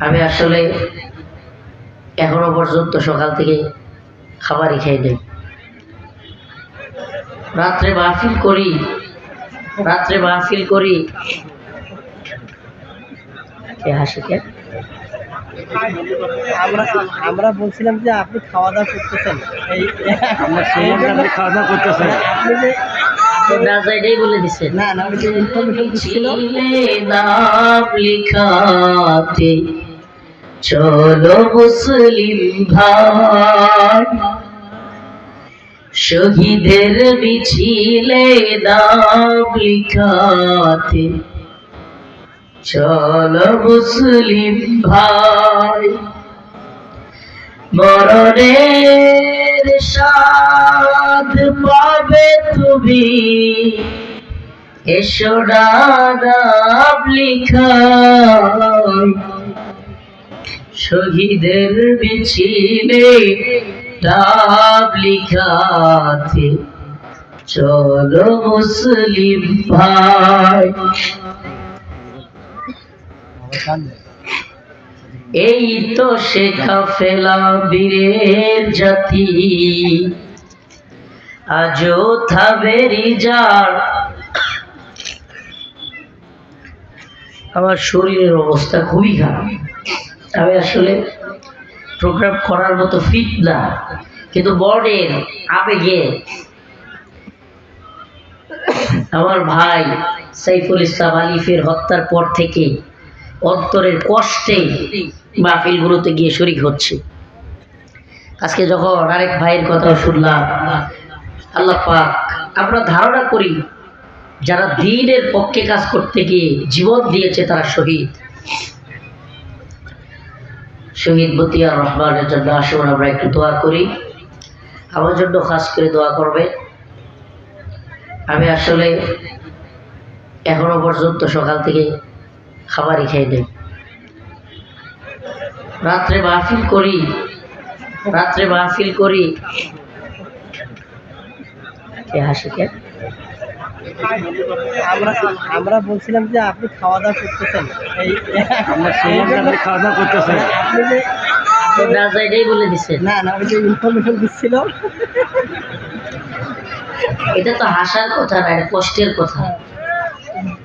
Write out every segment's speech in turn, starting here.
আমি আসলে এখনও পর্যন্ত সকাল থেকে খাবারই খাই নাই। রাত্রে মাহফিল করি রাত্রে মাহফিল করি। কে হাসি কে? আমরা আমরা বলছিলাম যে আপনি খাওয়া দাওয়া করতেছেন। আমরা শুনলাম খাওয়া দাওয়া করতেছেন। আপনি যে বলে দিছে না না ইনফরমেশন ছিলে নাম লিখাতে চলো মুসলিম ভাই। শহীদের মিছিলে লিখাতে চলো মুসলিম ভাই। মরণের স্বাদ পাবে তুমি। এসো নাম লিখাই। শহীদের মিছিলে নাম লিখাতে। চলো মুসলিম ভাই। এই তো শেখা ফেলা বীরের জাতি। আজও থাবেরি যার আমার শরীরের অবস্থা খুবই খারাপ। আমি আসলে প্রোগ্রাম করার মতো ফিট না। কিন্তু বর্ডের আবেগে আমার ভাই সাইফুল ইসলাম আলিফের হত্যার পর থেকে অন্তরের কষ্টে মাহফিলগুলোতে গিয়ে শরিক হচ্ছে। আজকে যখন আরেক ভাইয়ের কথা শুনলাম, আল্লাহ পাক, আমরা ধারণা করি যারা দিনের পক্ষে কাজ করতে গিয়ে জীবন দিয়েছে তারা শহীদ। শহীদ বতিয়া রহমানের জন্য আসুন, আমরা একটু দোয়া করি। আমার জন্য খাস করে দোয়া করবে আমি আসলে এখনও পর্যন্ত সকাল থেকে খাবারই খাই নাই। রাত্রে মাহফিল করি, রাত্রে মাহফিল করি। হাসি কে? আমরা আমরা বলছিলাম যে আপনি খাওয়া দাওয়া করতেছেন। এই আমরা শুনলাম যে আপনি খাওয়া দাওয়া করতেছেন। আপনি যে বলে দিছে। না না ওই যে ইনফরমেশন দিচ্ছিল। এটা তো হাসার কথা না এটা কষ্টের কথা।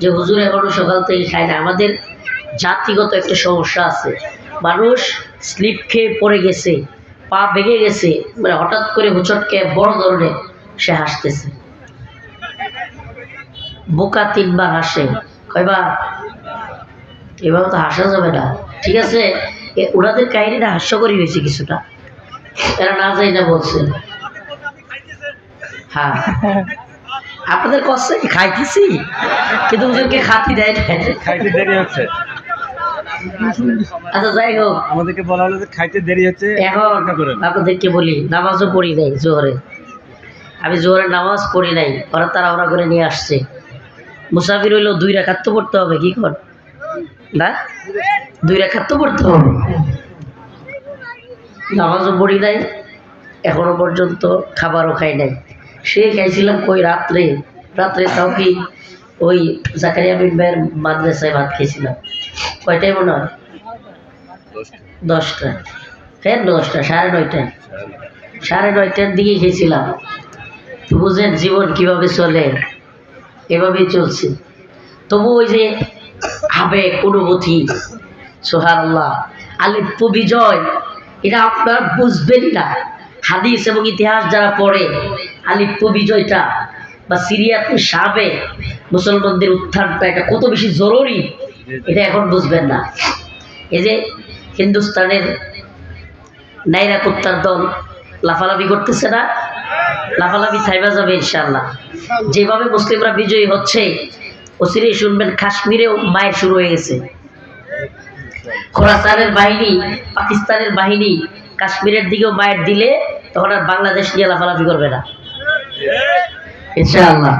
যে হুজুর এখনও সকাল থেকে খায় না। আমাদের জাতিগত একটা সমস্যা আছে। মানুষ স্লিপ খেয়ে পড়ে গেছে পা ভেঙে গেছে। মানে হঠাৎ করে হুচটকে বড় ধরনের সে হাসতেছে। বোকা তিনবার হাসে। কয়বার? এভাবে তো হাসা যাবে না। ঠিক আছে? ওনাদের কাহিনীটা হাস্যকরী হয়েছে কিছুটা। এরা না যাই না বলছে হ্যাঁ। আপনাদের কষ্ট কি খাইতেছি? কিন্তু ওদেরকে খাতি দেয় খাইতে দেরি হচ্ছে। আচ্ছা যাই হোক। আমাদেরকে বলা হলো যে খাইতে দেরি হচ্ছে। এখন আপনাদেরকে বলি নামাজও পড়ি নাই জোহরে। আমি জোহরে নামাজ পড়ি নাই ওরা তারা ওরা করে নিয়ে আসছে। মুসাফির হইলেও দুই রাখাত তো পড়তে হবে, কি কর? না দুই রাখাত তো পড়তে হবে। নামাজও পড়ি নাই, এখনও পর্যন্ত খাবারও খাই নাই। সে খাইছিলাম কই রাত্রে? রাত্রে তাও কি ওই জাকারিয়া বিন ভাইয়ের মাদ্রাসায় ভাত খেয়েছিলাম। কয়টায় মনে হয়? দশটা ফের দশটা, সাড়ে নয়টায়। সাড়ে নয়টার দিকে খেয়েছিলাম। বুঝেন জীবন কীভাবে চলে? এভাবেই চলছে। তবু ওই যে আবেগ, অনুভূতি সোহার আল্লাহ আলিপ্য বিজয় এটা আপনার বুঝবেন না। হাদিস এবং ইতিহাস যারা পড়ে আলিপ্য বিজয়টা বা সিরিয়াতে সাবে, মুসলমানদের উত্থানটা এটা কত বেশি জরুরি, এটা এখন বুঝবেন না। এই যে হিন্দুস্তানের নাইরা কুত্তার দল লাফালাফি করতেছে না লাফালাফি থাইবা যাবে ইনশাল্লাহ যেভাবে মুসলিমরা বিজয়ী হচ্ছে, অচিরেই শুনবেন কাশ্মীরেও মায়ের শুরু হয়ে গেছে। খোরাসানের বাহিনী, পাকিস্তানের বাহিনী কাশ্মীরের দিকেও মায়ের দিলে তখন আর বাংলাদেশ নিয়ে লাফালাফি করবে না। ইনশাআল্লাহ।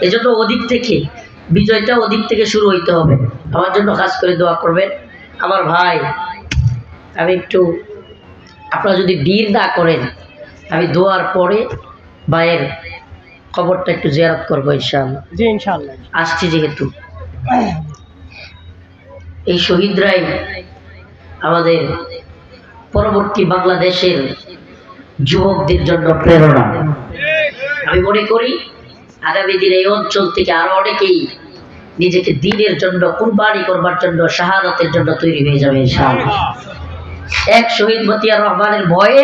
এই জন্য ওদিক থেকে, বিজয়টা ওদিক থেকে শুরু হইতে হবে। আমার জন্য খাস করে দোয়া করবেন। আমার ভাই, আমি একটু, আপনারা যদি বীর না করেন আমি দোয়ার পরে ভাইয়ের খবরটা একটু জেরাত করব ইনশাআল্লাহ। জি ইনশাআল্লাহ। আসছি যেহেতু। এই শহীদরাই আমাদের পরবর্তী বাংলাদেশের যুবকদের জন্য প্রেরণা। আমি মনে করি আগামী দিনে এই অঞ্চল থেকে আরও অনেকেই নিজেকে দিনের জন্য কুরবানি করবার জন্য শাহাদাতের জন্য তৈরি হয়ে যাবে ইনশাআল্লাহ। এক শহীদ মতিয়ার রহমানের ভয়ে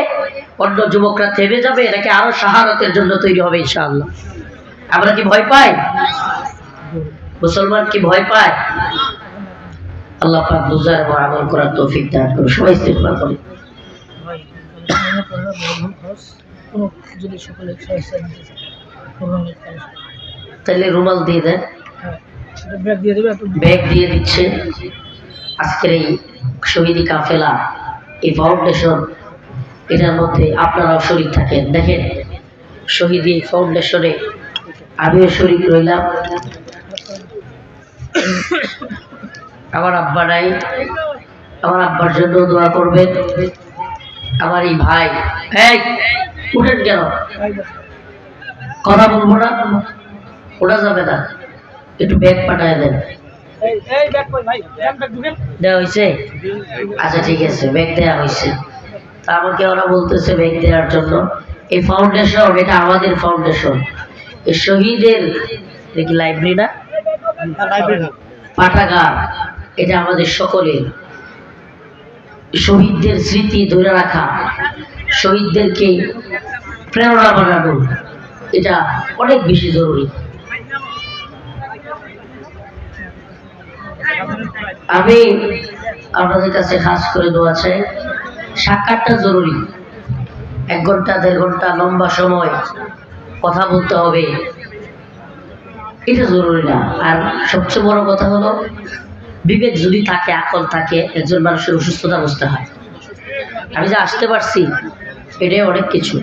অন্য যুবকরা থেমে যাবে নাকি আরও শাহাদাতের জন্য তৈরি হবে ইনশাআল্লাহ। আমরা কি ভয় পাই? মুসলমান কি ভয় পায়? আল্লাহ পাক বুঝার এবং আমল করার তৌফিক দান করুন। সবাই ইস্তেগফার করি তাহলে রুমাল দিয়ে দেন। হ্যাঁ ব্যাগ দিয়ে দিচ্ছে। আজকের এই শহীদি কাফেলা এই ফাউন্ডেশন এটার মধ্যে আপনারাও শরীর থাকেন। দেখেন, শহীদি ফাউন্ডেশনে আমিও শরীর রইলাম। আমার আব্বা নাই। আমার আব্বার জন্য দোয়া করবেন। আমার এই ভাই, এই, উঠেন কেন? কথা বলব না? ওটা যাবে না। একটু ব্যাগ পাঠায় দেন। আচ্ছা ঠিক আছে, ব্যাগ দেওয়া হয়েছে আমাকে ওরা বলতেছে ব্যাগ দেওয়ার জন্য? এই ফাউন্ডেশন এটা আমাদের ফাউন্ডেশন এই শহীদের দেখি লাইব্রেরি না? পাঠাগার, এটা আমাদের সকলের। শহীদদের স্মৃতি ধরে রাখা। শহীদদেরকে প্রেরণা বানানো। এটা অনেক বেশি জরুরি। আমি আপনাদের কাছে খাস করে দোয়া চাই। সাক্ষাৎটা জরুরি। এক ঘণ্টা, দেড় ঘণ্টা লম্বা সময় কথা বলতে হবে। এটা জরুরি না। আর সবচেয়ে বড় কথা হলো, বিবেক যদি থাকে, আকল থাকে, একজন মানুষের অসুস্থতা বুঝতে হয়। আমি যে আসতে পারছি, এটাই অনেক কিছু।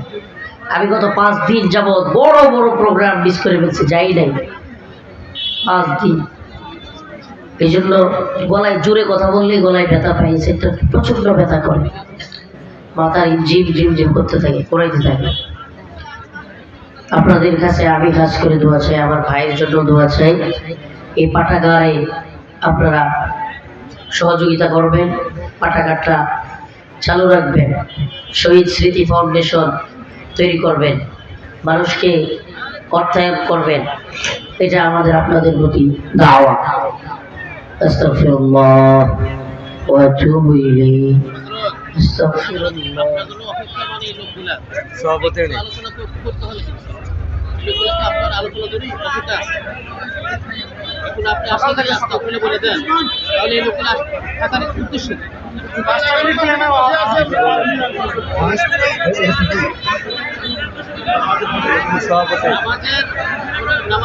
আমি গত পাঁচ দিন যাবৎ বড় বড় প্রোগ্রাম মিস করে ফেলছি, যাই নাই। পাঁচ দিন। এই জন্য গলায় জোরে কথা বললেই গলায় ব্যথা পাই সেটা প্রচণ্ড ব্যথা করে। মাথার জিম জিম জিম করতে থাকে করাইতে থাকে। আপনাদের কাছে আমি কাজ করে দোয়া চাই, আমার ভাইয়ের জন্য দোয়া চাই। এই পাঠাগারে আপনারা সহযোগিতা করবেন, পাঠাগারটা চালু রাখবেন, শহীদ স্মৃতি ফাউন্ডেশন তৈরি করবেন, মানুষকে অর্থায়ন করবেন। এটা আমাদের, আপনাদের প্রতি দাওয়া। কি? সভাপতি নামাজের নামাজের এখানে নামাজের আমাদের মানে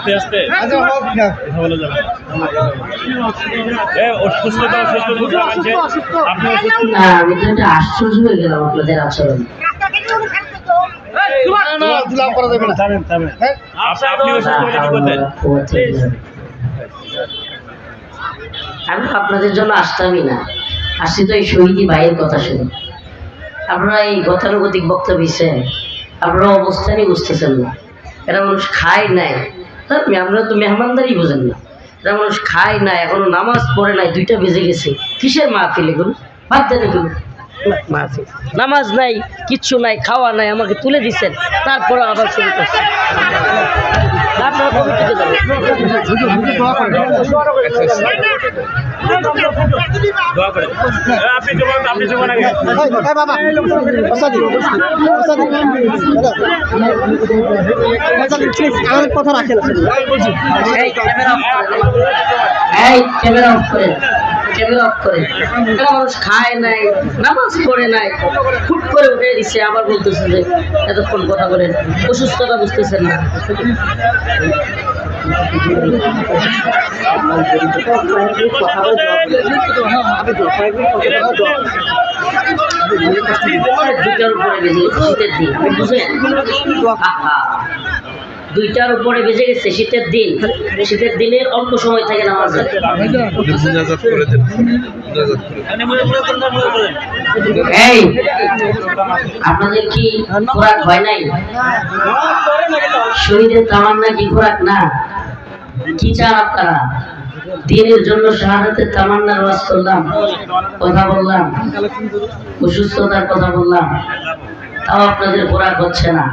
আস্তে। আস্তে বলা যাবে এ অসুস্থতা অসুস্থ আপনি অসুস্থ না আমি তো এটা আশ্চর্য গেলাম আপনাদের আচরণ থামেন থামেন। আপনি অসুস্থ হলে কি করতেন আমি আপনাদের জন্য আসতামই না। আসছি তো এই শহীদি ভাইয়ের কথা শুনে। আপনারা এই গতানুগতিক বক্তব্য দিচ্ছেন। আপনারা অবস্থানই বুঝতেছেন না। এরা মানুষ খায় নাই। তার আমরা তো মেহমানদারি বোঝেন না। এরা মানুষ খায় না এখনও নামাজ পড়ে নাই দুইটা বেজে গেছে। কিসের মাহফিল এগুলো? বাদ দেন এগুলো। নামাজ নাই কিচ্ছু নাই খাওয়া নাই আমাকে তুলে দিচ্ছেন তারপরে আবার শুরু করছেন আপনারা কবে থেকে দোয়া করে এ, আপনি জবান আপনি জবান আগে আমার কথা রাখেন ক্যামেরা অফ মানুষ খায় নাই নামাজ পড়ে নাই ফুট করে উঠে দিচ্ছে আবার বলতেছে যে এতক্ষণ কথা বলেন অসুস্থতা বুঝতেছেন না। দুটার উপরে গেছি শীতের দিন আপনি বুঝেন আহা। দুইটার উপরে বেজে গেছে শীতের দিন। শীতের দিনের অল্প সময় থাকে নামাজ। এই আপনাদের কি খোরাক হয় নাই? শহীদের তামান্না কি খোরাক না? কি চান আপনারা? দিনের জন্য শাহাদাতের তামান্নার ওয়াজ করলাম কথা বললাম অসুস্থতার কথা বললাম তাও আপনাদের খোরাক হচ্ছে না।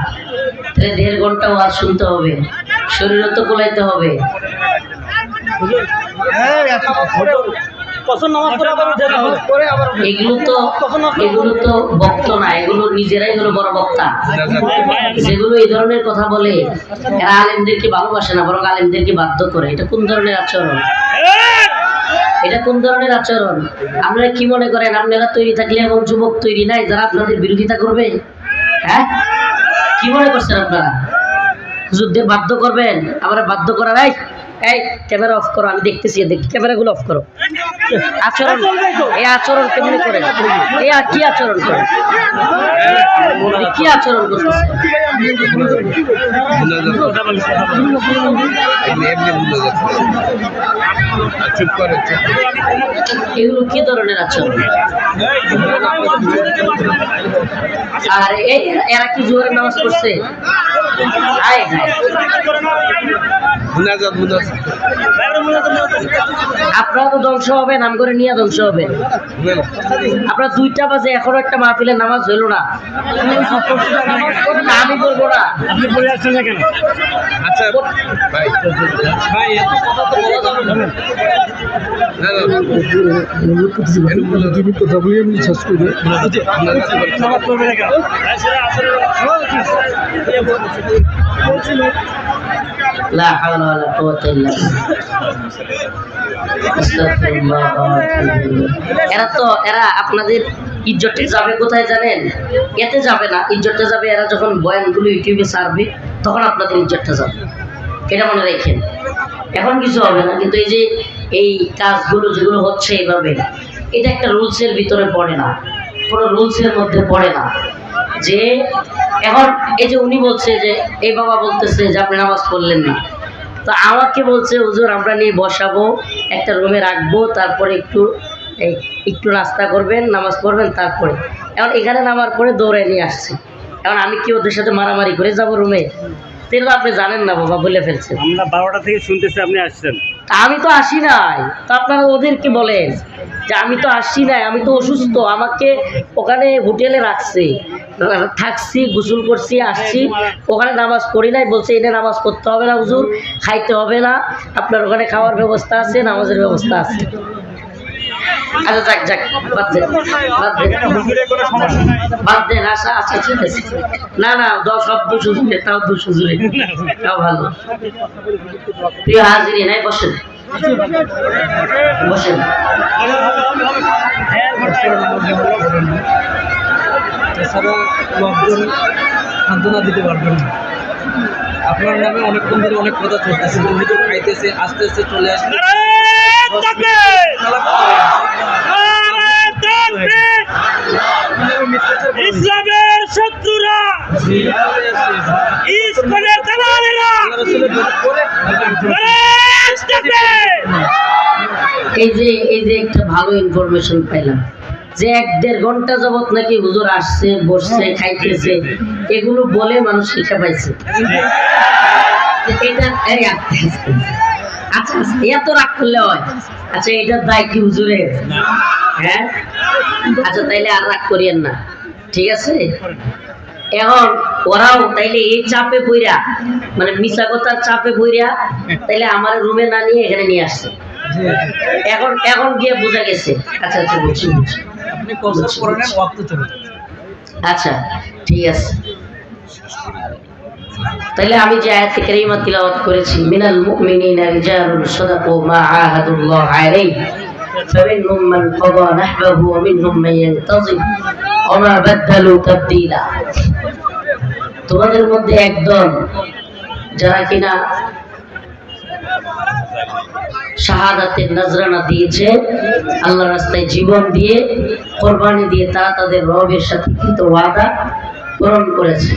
তাহলে দেড় ঘণ্টা ওয়াজ শুনতে হবে। শরীর তো গোলাইতে হবে। এগুলো তো এগুলো তো বক্ত না এগুলো নিজেরাই হলো বড় বক্তা। যেগুলো এই ধরনের কথা বলে এরা আলেমদেরকে ভালোবাসে না বরং আলেমদেরকে বাধ্য করে। এটা কোন ধরনের আচরণ? এটা কোন ধরনের আচরণ? আপনারা কি মনে করেন আপনারা তৈরি থাকলে এমন যুবক তৈরি নাই যারা আপনাদের বিরোধিতা করবে? হ্যাঁ? কি মনে করছেন আপনারা? যুদ্ধে বাধ্য করবেন। আমরা বাধ্য করা করার এই, ক্যামেরা অফ করো, আমি দেখতেছি দেখ ক্যামেরাগুলো অফ করো। আচরণ, এই আচরণ কেমনি করে? এই কি আচরণ করে? কি আচরণ করতেছে? এগুলো কি ধরনের আচরণ? আর এরা কি জোরে নামাজ পড়ছে? আয়। আপনারা তো ধ্বংস হবে নাম করে নিয়ে ধ্বংস হবে আপনার দুইটা বাজে এখনও একটা মাহফিলের নামাজ হইল না। আমি বলব না। আপনি পড়ে আসছেন না কেন? আচ্ছা ভাই। ভাই এত কথা তো বলা যাবে না না না এর মুনাজাত কথা বলি আমি শেষ করে ছাড়বে, তখন আপনাদের ইজ্জতটা যাবে। এটা মনে রাখেন? এখন কিছু হবে না, কিন্তু এই যে এই কাজগুলো যেগুলো হচ্ছে এইভাবে, এটা একটা রুলসের ভিতরে পড়ে না। কোনো রুলসের মধ্যে পড়ে না। যে এখন এই যে উনি বলছে যে, এই বাবা বলতেছে যে আপনি নামাজ পড়লেন না। তো আমাকে বলছে, হুজুর, আমরা নিয়ে বসাবো, একটা রুমে রাখব, তারপরে একটু একটু নাস্তা করবেন, নামাজ পড়বেন, তারপরে। এখন এখানে নামার পরে দৌড়ে নিয়ে আসছে। এখন আমি কি ওদের সাথে মারামারি করে যাব রুমে? তেল আপনি জানেন না বাবা বলে ফেলছেন আমরা বারোটা থেকে শুনতেছি আপনি আসছেন। আমি তো আসি নাই। তো আপনারা ওদেরকে বলেন? যে আমি তো আসছি নাই আমি তো অসুস্থ আমাকে ওখানে হোটেলে রাখছে। থাকছি গোসল করছি আসছি ওখানে নামাজ পড়ি নাই বলছে এনে নামাজ পড়তে হবে না হুজুর খাইতে হবে না। আপনার ওখানে খাওয়ার ব্যবস্থা আছে নামাজের ব্যবস্থা আছে। আচ্ছা যাক যাক বাদ দেন বাদ দেন বাদ দেন আচ্ছা আচ্ছা ঠিক আছে। না না দশ সব দুশো জুড়ে তাও দুশো জুড়ে তাও ভালো। প্রিয় হাজিরি নাই বসেন। বসেন। এছাড়া লোকজন সান্ত্বনা দিতে পারবেন না আপনার নামে অনেকক্ষণ ধরে অনেক কথা চলতেছে খাইতেছে আস্তে আস্তে চলে আসবে এই যে এই যে একটা ভালো ইনফরমেশন পাইলাম। যে এক দেড় ঘণ্টা যাবত নাকি আসছে বসছে খাইতেছে। এগুলো বলে মানুষ শিক্ষা পাইছে। আচ্ছা আচ্ছা, এত রাগ করলে হয়। আচ্ছা এটার দায় কি হুজুরের? হ্যাঁ? আচ্ছা তাইলে আর রাগ করিয়েন না। ঠিক আছে? এখন ওরাও তাইলে এই চাপে বইরা মানে মিশা কথার চাপে বইরা তাইলে আমার রুমে না নিয়ে এখানে নিয়ে আসছে। এখন এখন গিয়ে বোঝা গেছে। আচ্ছা আচ্ছা বুঝছি আচ্ছা ঠিক আছে। তাহলে আমি যে আয়াত কারীমা তিলাওয়াত করেছি মিনাল মুমিনিনা রিজালুন সাদাকু মা আহাদুল্লাহ আলাইহি। فمنهم من قضى نحبه ومنهم من ينتظر وما بدلوا تبديلا তোমাদের মধ্যে একদল যারা কিনা শাহাদাতের নজরানা দিয়েছে আল্লাহ রাস্তায় জীবন দিয়ে কোরবানি দিয়ে তারা তাদের রবের সাথে কৃত ওয়াদা পূরণ করেছে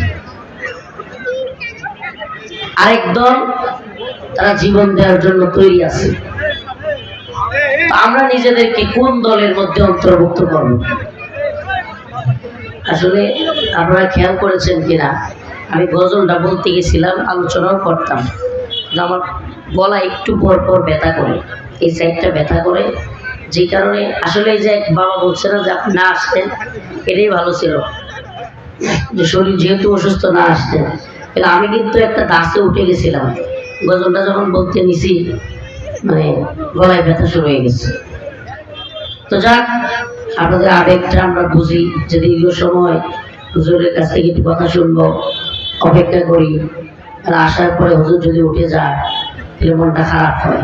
আরেক দল তারা জীবন দেওয়ার জন্য তৈরি আছে তো আমরা নিজেদেরকে কোন দলের মধ্যে অন্তর্ভুক্ত করব? আসলে আপনারা খেয়াল করেছেন কিনা? আমি গজলটা বলতে গেছিলাম, আলোচনাও করতাম। আমার গলা একটু পর পর ব্যথা করে। এই সাইডটা ব্যথা করে। যে কারণে আসলে এই যে এক বাবা বলছে না যে আপনি না আসতেন, এটাই ভালো ছিল। যে শরীর যেহেতু অসুস্থ, না আসতেন। আমি কিন্তু একটা দাসে উঠে গেছিলাম। গজলটা যখন বলতে নিছি মানে গলায় ব্যথা শুরু হয়ে গেছে। তো যাক, আপনাদের আবেগটা আমরা বুঝি। যে দীর্ঘ সময় হুজুরের কাছ থেকে একটু কথা শুনব, অপেক্ষা করি, আর আসার পরে হুজুর যদি উঠে যায়, তাহলে মনটা খারাপ হয়।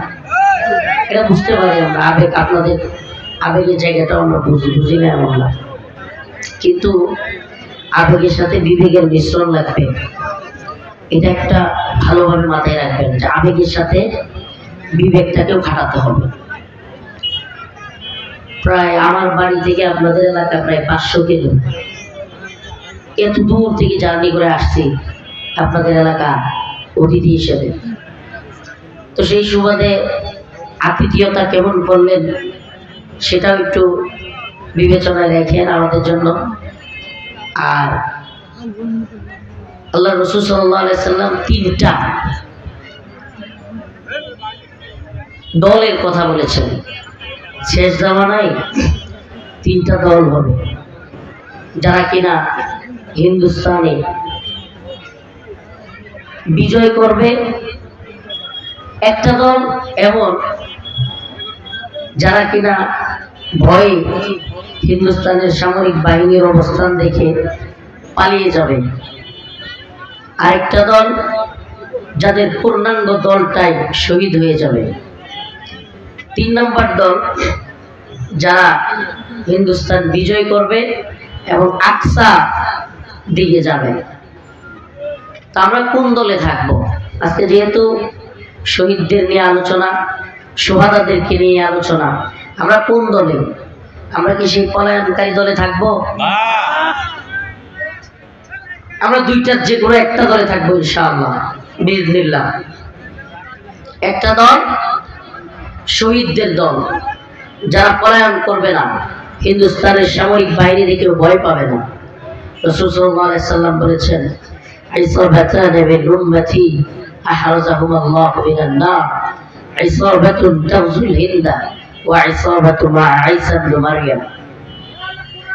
এটা বুঝতে পারি আমরা, আবেগ আপনাদের, আবেগের জায়গাটাও আমরা বুঝি বুঝি না এমন না। কিন্তু আবেগের সাথে বিবেকের মিশ্রণ লাগবে। এটা একটা ভালোভাবে মাথায় রাখবেন যে আবেগের সাথে বিবেকটাকেও খাটাতে হবে। প্রায় আমার বাড়ি থেকে আপনাদের এলাকা প্রায় পাঁচশো কিলো এত দূর থেকে জার্নি করে আসছি আপনাদের এলাকা অতিথি হিসেবে। তো সেই সুবাদে আতিথিয়তা কেমন করলেন সেটাও একটু বিবেচনায় রেখেন আমাদের জন্য। আর আল্লাহ রসুল সাল্লাহ সাল্লাম তিনটা দলের কথা বলেছেন। শেষ জামানায় তিনটা দল হবে। যারা কিনা হিন্দুস্তানে। বিজয় করবে একটা দল এমন, যারা কিনা ভয়ে হিন্দুস্তানের সামরিক বাহিনীর অবস্থান দেখে পালিয়ে যাবে। আরেকটা দল যাদের পূর্ণাঙ্গ দলটাই শহীদ হয়ে যাবে। তিন নম্বর দল যারা হিন্দুস্তান বিজয় করবে এবং আকসা দিকে যাবে। তা আমরা কোন দলে থাকব? আজকে যেহেতু শহীদদের নিয়ে আলোচনা সোহাদাদেরকে নিয়ে আলোচনা আমরা কোন দলে? আমরা কি সেই পলায়নকারী দলে থাকব? আমরা দুইটার যে কোনো একটা দলে থাকব ইনশাআল্লাহ বিজনিল্লাহ একটা দল শহীদদের দল যারা পলায়ন করবে না হিন্দুস্তানের সামরিক বাহিনী দেখেও ভয় পাবে না রসুল সাল্লাল্লাহু আলাইহি সাল্লাম বলেছেন عصابتان من أمتي أحرزهما الله من النار عصابة تغزو الهند وعصابة مع عيسى بن مريم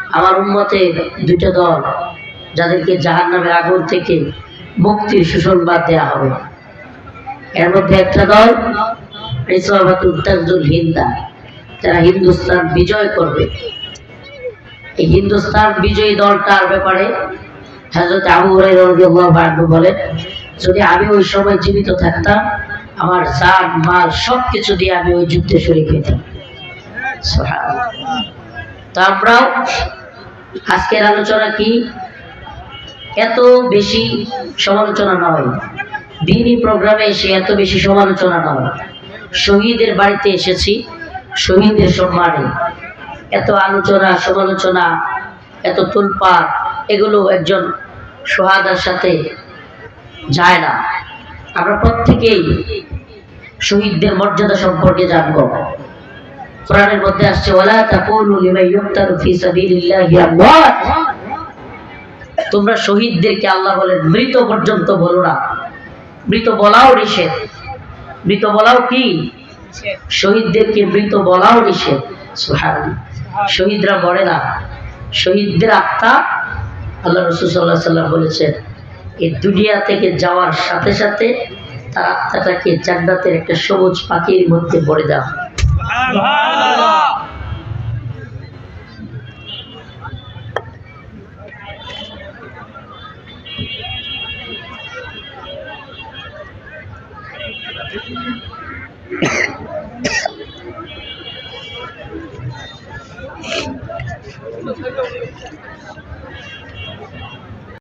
আমার উম্মতের দুটো দল যাদেরকে জাহান নামের আগুন থেকে মুক্তির সুসংবাদ দেওয়া হবে এর মধ্যে একটা দল ইসলামাতুল তাজুল হিন্দা যারা হিন্দুস্তান বিজয় করবে। এই হিন্দুস্তান বিজয়ী দলটার ব্যাপারে? হজরত আবু বলেন, যদি আমি ওই সময় জীবিত থাকতাম, আমার মাল সব কিছু দিয়ে আমি ওই যুদ্ধে শরীর সুবহানাল্লাহ। তো আমরাও আজকের আলোচনা কি? এত বেশি সমালোচনা নয়। দিনই প্রোগ্রামে এসে এত বেশি সমালোচনা নয়। শহীদের বাড়িতে এসেছি। শহীদের সম্মানে। এত আলোচনা, সমালোচনা, এত তুলপাড়, এগুলো একজন সোহাদার সাথে যায় না। আমরা প্রত্যেকেই শহীদদের মর্যাদা সম্পর্কে জানব। কোরআনের মধ্যে আসছে তোমরা শহীদদেরকে আল্লাহ বলেন, মৃত পর্যন্ত বলো না। মৃত বলাও নিষেধ। মৃত বলাও কি? শহীদদেরকে মৃত বলাও নিষেধ। শহীদরা মরে না। শহীদদের আত্মা আল্লাহ রসুল সাল্লাহ সাল্লাম বলেছেন এই দুনিয়া থেকে যাওয়ার সাথে সাথে তার আত্মাটাকে জান্নাতের একটা সবুজ পাখির মধ্যে ভরে দেওয়া